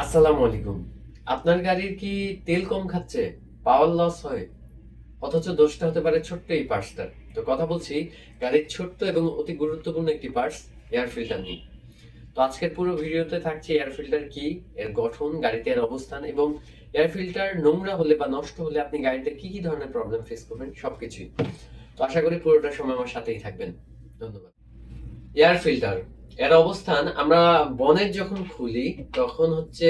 আসসালামু আলাইকুম। আপনার গাড়ির কি তেল কম খাচ্ছে? পাওয়ার লস হয়? অথচ দোষটা হতে পারে ছোট্ট এই পার্টসটার। তো কথা বলছি, গাড়ির ছোট্ট এবং অতি গুরুত্বপূর্ণ একটি পার্টস, এয়ার ফিল্টার নিয়ে। তো আজকের পুরো ভিডিওতে থাকছে এয়ার ফিল্টার কি, এর গঠন, গাড়িতে এর অবস্থান এবং এয়ার ফিল্টার নোংরা হলে বা নষ্ট হলে আপনি গাড়িতে কি কি ধরনের প্রবলেম ফেস করবেন, সবকিছুই। তো আশা করি পুরোটা সময় আমার সাথেই থাকবেন। ধন্যবাদ। এয়ার ফিল্টার এর অবস্থান আমরা বনেট যখন খুলি, তখন হচ্ছে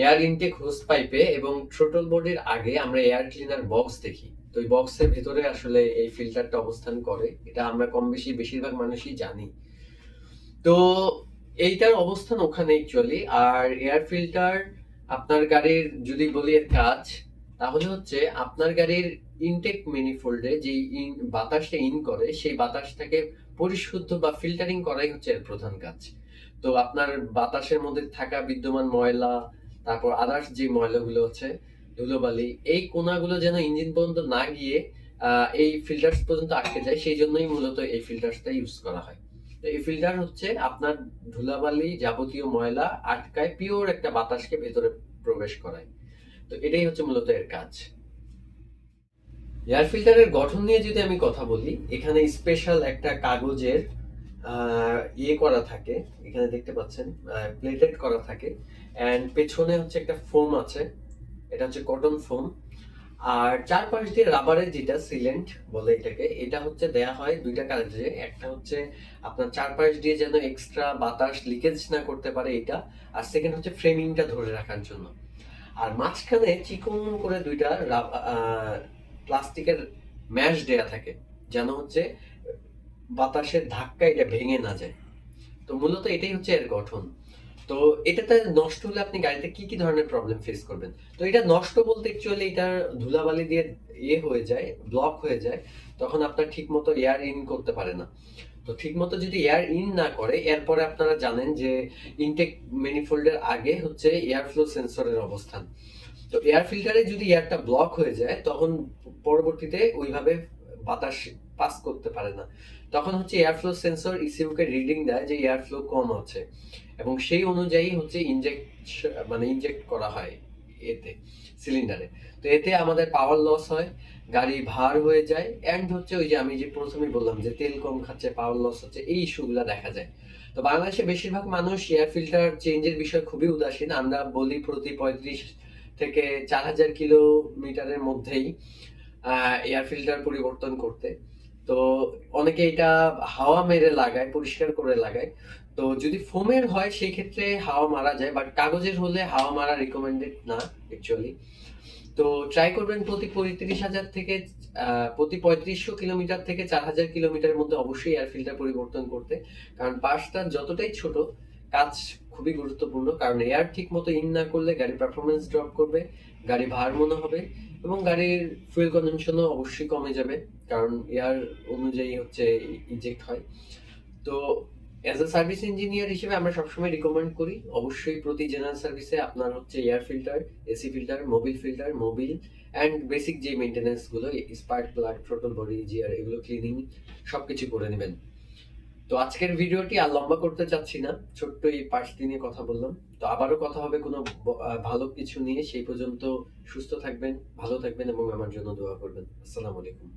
এয়ার ইনটেক হোস পাইপে এবং থ্রোটল বোর্ডের আগে আমরা এয়ার ক্লিনার বক্স দেখি। তো এই বক্সের ভেতরে আসলে এই ফিল্টারটা অবস্থান করে। এটা আমরা কম বেশি বেশিরভাগ মানুষই জানি। তো এইটার অবস্থান ওখানে অ্যাকচুয়ালি আর এয়ার ফিল্টার আপনার গাড়ির যদি বলি এর কাজ, তাহলে হচ্ছে আপনার গাড়ির ইনটেক ম্যানিফোল্ডে যে বাতাসটা ইন করে, সেই বাতাসটাকে পরিশুদ্ধ বা ফিল্টারিং করাই হচ্ছে এর প্রধান কাজ। তো আপনার বাতাসের মধ্যে থাকা বিদ্যমান ময়লা, তারপর আদার্স যে ময়লাগুলো হচ্ছে, ধুলোবালি, এই কোনাগুলো যেন ইঞ্জিন পর্যন্ত না গিয়ে এই ফিল্টার্স পর্যন্ত আটকে যায়, সেই জন্যই মূলত এই ফিল্টার্সটা ইউজ করা হয়। তো এই ফিল্টার হচ্ছে আপনার ধুলাবালি যাবতীয় ময়লা আটকায় পিওর একটা বাতাসকে ভেতরে প্রবেশ করায়। তো এটাই হচ্ছে মূলত এর কাজ। এয়ার ফিল্টারের গঠন নিয়ে যদি আমি কথা বলি, এখানে স্পেশাল একটা কাগজের ইয়ে করা থাকে, এখানে দেখতে পাচ্ছেন প্লেটেড করা থাকে অ্যান্ড পেছনে হচ্ছে একটা ফোম আছে, এটা হচ্ছে কটন ফোম আর চারপাশ দিয়ে রাবারের যেটা সিলেন্ট বলে এটাকে, এটা হচ্ছে দেয়া হয় দুইটা কাজে একটা হচ্ছে আপনার চারপাশ দিয়ে যেন এক্সট্রা বাতাস লিকেজ না করতে পারে এটা, আর সেকেন্ড হচ্ছে ফ্রেমিংটা ধরে রাখার জন্য। আর মাঝখানে চিকন করে দুইটা প্লাস্টিকের ম্যাশ দেয়া থাকে, যেন হচ্ছে বাতাসের ধাক্কা এটা ভেঙে না যায়। তো মূলত এটাই হচ্ছে এর গঠন। তো এটাতে নষ্ট হলে আপনি গাড়িতে কি কি ধরনের প্রবলেম ফেস করবেন? তো এটা নষ্ট বলতে অ্যাকচুয়ালি এটা ধুলাবালি দিয়ে ইয়ে হয়ে যায় ব্লক হয়ে যায়, তখন আপনার ঠিক মতো এয়ার ইন করতে পারে না। তো ঠিক মতো যদি এয়ার ইন না করে, এরপরে আপনারা জানেন যে ইনটেক ম্যানিফোল্ডের আগে হচ্ছে এয়ার ফ্লো সেন্সরের অবস্থান। তো এয়ার ফিল্টারে যদি এয়ারটা ব্লক হয়ে যায়, তখন পরবর্তীতে ওইভাবে বাতাস পাস করতে পারে না। তখন হচ্ছে এয়ার ফ্লো সেন্সর ইসিউ কে রিডিং দেয় যে এয়ার ফ্লো কম আছে। এবং সেই অনুযায়ী হচ্ছে ইনজেক্ট মানে ইনজেক্ট করা হয় এতে সিলিন্ডারে তো এতে আমাদের পাওয়ার লস হয়, গাড়ি ভার হয়ে যায় অ্যান্ড হচ্ছে ওই যে আমি যে প্রথমেই বললাম যে তেল কম খাচ্ছে পাওয়ার লস হচ্ছে, এই ইস্যুগুলো দেখা যায়। তো বাংলাদেশে বেশিরভাগ মানুষ এয়ার ফিল্টার চেঞ্জের বিষয়ে খুবই উদাসীন। আমরা বলি প্রতি পঁয়ত্রিশ থেকে চার হাজার কিলোমিটারের মধ্যেই এয়ার ফিল্টার পরিবর্তন করতে। তো অনেকে এটা হাওয়া মেরে লাগায়, পরিষ্কার করে লাগায়। তো যদি ফোমের হয়, সেই ক্ষেত্রে হাওয়া মারা যায় বাট কাগজের হলে হাওয়া মারা রিকমেন্ডেড না অ্যাকচুয়ালি তো ট্রাই করবেন প্রতি পঁয়ত্রিশ হাজার থেকে প্রতি পঁয়ত্রিশশো কিলোমিটার থেকে চার হাজার কিলোমিটারের মধ্যে অবশ্যই এয়ার ফিল্টার পরিবর্তন করতে। কারণ পার্সটা যতটাই ছোট, কাজ খুবই গুরুত্বপূর্ণ, কারণ এয়ার ঠিক মতো ইন না করলে গাড়ির পারফরমেন্স ড্রপ করবে, গাড়ি ভার মনে হবে এবং গাড়ির ফুয়েল কনজাম্পশনও অবশ্যই কমে যাবে, কারণ এয়ার অনুযায়ী হচ্ছে ইনজেক্ট হয়। তো অ্যাজ এ সার্ভিস ইঞ্জিনিয়ার হিসেবে আমরা সবসময় রিকমেন্ড করি, অবশ্যই প্রতি জেনারেল সার্ভিসে আপনার হচ্ছে air filter AC filter mobil filter mobil and basic যে মেনটেন্যান্সগুলো স্পার্ক প্লাগ থ্রোটল বডি জিআর এগুলো ক্লিনিং সবকিছু করে নেবেন। তো আজকের ভিডিওটি আর লম্বা করতে চাচ্ছি না, ছোট্ট এই পাঁচ দিনে কথা বললাম। তো আবারও কথা হবে কোনো ভালো কিছু নিয়ে। সেই পর্যন্ত সুস্থ থাকবেন, ভালো থাকবেন এবং আমার জন্য দোয়া করবেন। আসসালামু আলাইকুম।